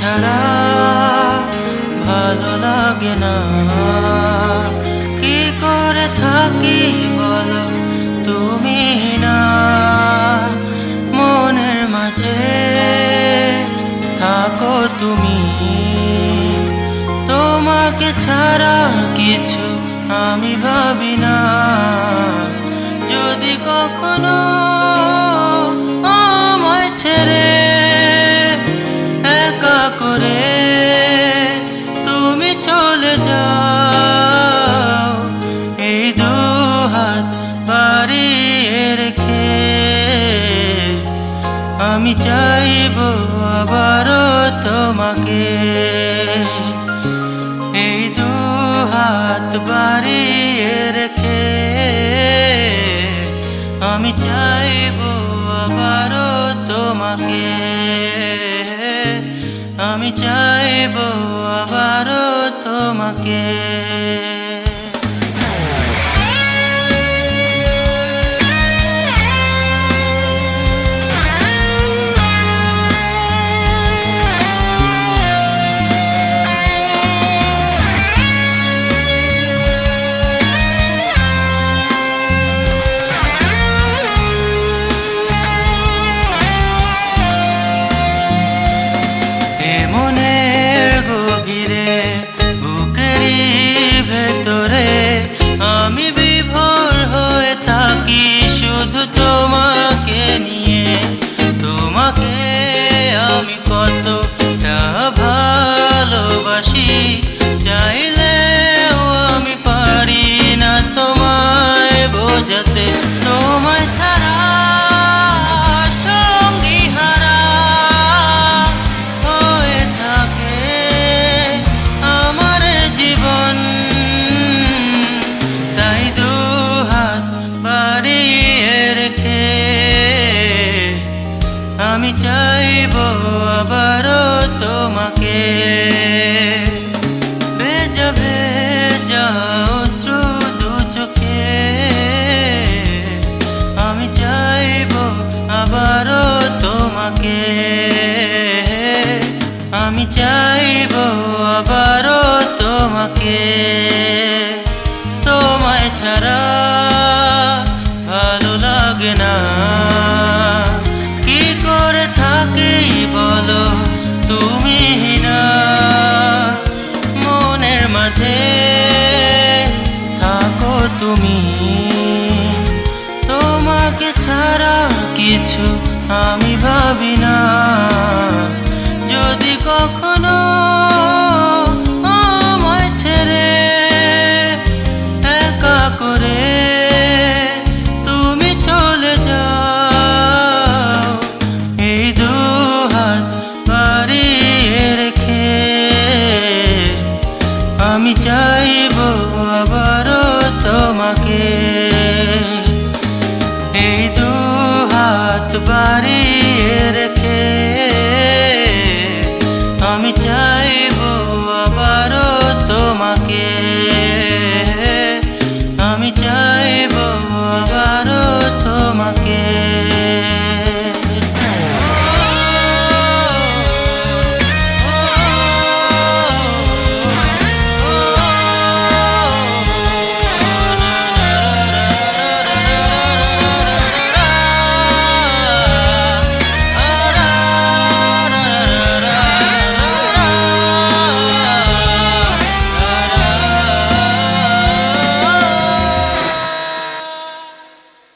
ছাড়া ভালো লাগে না। কি করে থাকি বলো তুমি না? মনের মাঝে থাকো তুমি। তোমাকে ছাড়া কিছু আমি ভাবি না। যদি কখনো আমি চাইব আবারও তোমাকে। এই দু হাত বাড়িয়ে রেখে আমি চাইব আবারও তোমাকে। আমি চাইব আবারও তোমাকে। আবারও তোমাকে। ভেজা ভেজা অশ্রু দু চোখে। আমি চাইব আবারও তোমাকে। আমি চাইব আবারও তোমাকে। তোমায় ছাড়া ভালো লাগে না। তুমি না মনের মাঝে থাকো তুমি। তোমাকে ছাড়া কিছু আমি ভাবি না।